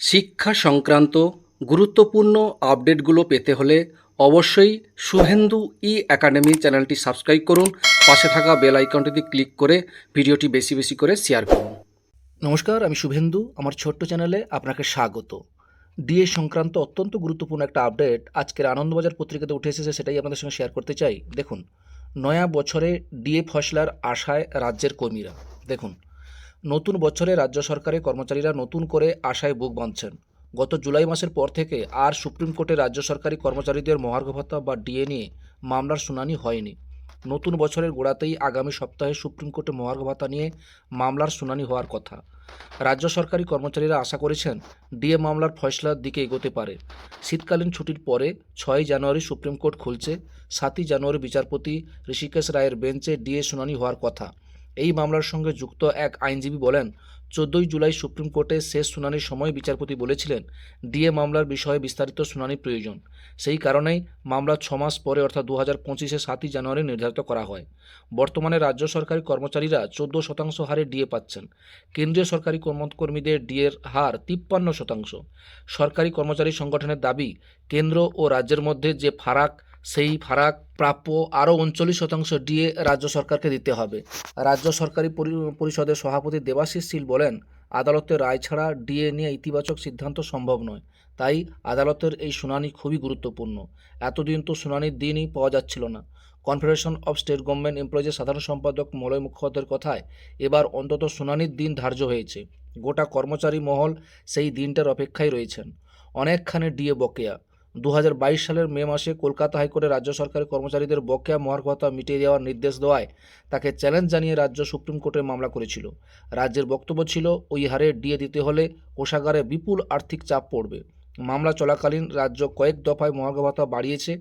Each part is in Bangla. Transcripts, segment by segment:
শিক্ষা সংক্রান্ত গুরুত্বপূর্ণ আপডেটগুলো পেতে হলে অবশ্যই শুভেন্দু ই একাডেমি চ্যানেলটি সাবস্ক্রাইব করুন। পাশে থাকা বেল আইকনটিতে ক্লিক করে ভিডিওটি বেশি বেশি করে শেয়ার করুন। নমস্কার, আমি শুভেন্দু। আমার ছোট্ট চ্যানেলে আপনাকে স্বাগত। ডিএ সংক্রান্ত অত্যন্ত গুরুত্বপূর্ণ একটা আপডেট আজকের আনন্দবাজার পত্রিকাতে উঠে এসেছে, সেটাই আপনাদের সঙ্গে শেয়ার করতে চাই। দেখুন, নয়া বছরে ডিএ ফসলার আশায় রাজ্যের কর্মীরা। দেখুন নতুন বছরে রাজ্য সরকারের কর্মচারীরা নতুন করে আশায় বুক বাঁধছেন। গত জুলাই মাসের পর থেকে আর সুপ্রিম কোর্টে রাজ্য সরকারি কর্মচারীদের মহার্ঘ ভাতা বা ডিএ নিয়ে মামলার শুনানি হয়নি। নতুন বছরের গোড়াতেই আগামী সপ্তাহে সুপ্রিম কোর্টে মহার্ঘ ভাতা নিয়ে মামলার শুনানি হওয়ার কথা। রাজ্য সরকারি কর্মচারীরা আশা করেছেন ডিএ মামলার ফয়সলার দিকে এগোতে পারে। শীতকালীন ছুটির পরে ছয় জানুয়ারি সুপ্রিম কোর্ট খুলছে, সাতই জানুয়ারি বিচারপতি ঋষিকেশ রায়ের বেঞ্চে ডিএ শুনানি হওয়ার কথা। এই মামলার সঙ্গে যুক্ত এক আইনজীবী বলেন, চোদ্দই জুলাই সুপ্রিম কোর্টে শেষ শুনানির সময় বিচারপতি বলেছিলেন, ডিএ মামলার বিষয়ে বিস্তারিত শুনানি প্রয়োজন। সেই কারণেই মামলা ছমাস পরে অর্থাৎ দু হাজার পঁচিশে সাতই জানুয়ারি নির্ধারিত করা হয়। বর্তমানে রাজ্য সরকারি কর্মচারীরা চোদ্দ শতাংশ হারে ডিএ পাচ্ছেন। কেন্দ্রীয় সরকারি কর্মকর্মীদের ডিএর হার তিপ্পান্ন শতাংশ। সরকারি কর্মচারী সংগঠনের দাবি, কেন্দ্র ও রাজ্যের মধ্যে যে ফারাক সেই ফারাক প্রাপ্য আরও উনচল্লিশ শতাংশ ডিএ রাজ্য সরকারকে দিতে হবে। রাজ্য সরকারি পরিষদের সভাপতি দেবাশিস শীল বলেন, আদালতের রায় ছাড়া ডিএ নিয়ে ইতিবাচক সিদ্ধান্ত সম্ভব নয়। তাই আদালতের এই শুনানি খুবই গুরুত্বপূর্ণ। এতদিন তো শুনানির দিনই পাওয়া যাচ্ছিল না। কনফেডারেশন অফ স্টেট গভর্নমেন্ট এমপ্লয়িজের সাধারণ সম্পাদক মলয় মুখোপাধ্যায়ের কথায়, এবার অন্তত শুনানির দিন ধার্য হয়েছে। গোটা কর্মচারী মহল সেই দিনটার অপেক্ষায় রয়েছেন। অনেকখানি ডিএ বকেয়া। দু হাজার বাইশ সালের মে মাসে কলকাতা হাইকোর্টে রাজ্য সরকারের কর্মচারীদের বকেয়া মহার্ঘ ভাতা মিটিয়ে দেওয়ার নির্দেশ দেওয়ায় তাকে চ্যালেঞ্জ জানিয়ে রাজ্য সুপ্রিম কোর্টে মামলা করেছিল। রাজ্যের বক্তব্য ছিল, ওই হারে ডিএ দিতে হলে কোষাগারে বিপুল আর্থিক চাপ পড়বে। মামলা চলাকালীন রাজ্য কয়েক দফায় মহার্ঘ ভাতা বাড়িয়েছে।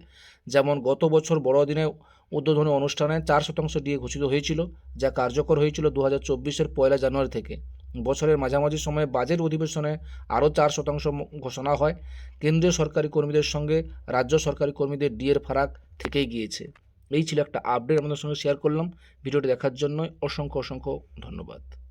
যেমন, গত বছর বড়দিনে উদ্বোধনী অনুষ্ঠানে চার শতাংশ ডিএ ঘোষিত হয়েছিল, যা কার্যকর হয়েছিল দু হাজার পয়লা জানুয়ারি থেকে। বছরের মাঝামাঝি সময়ে বাজেট অধিবেশনে আরও চার শতাংশ ঘোষণা হয়। কেন্দ্রীয় সরকারি কর্মীদের সঙ্গে রাজ্য সরকারি কর্মীদের ডিএর ফারাক থেকেই গিয়েছে। এই ছিল একটা আপডেট আপনাদের সঙ্গে শেয়ার করলাম। ভিডিওটি দেখার জন্য অসংখ্য অসংখ্য ধন্যবাদ।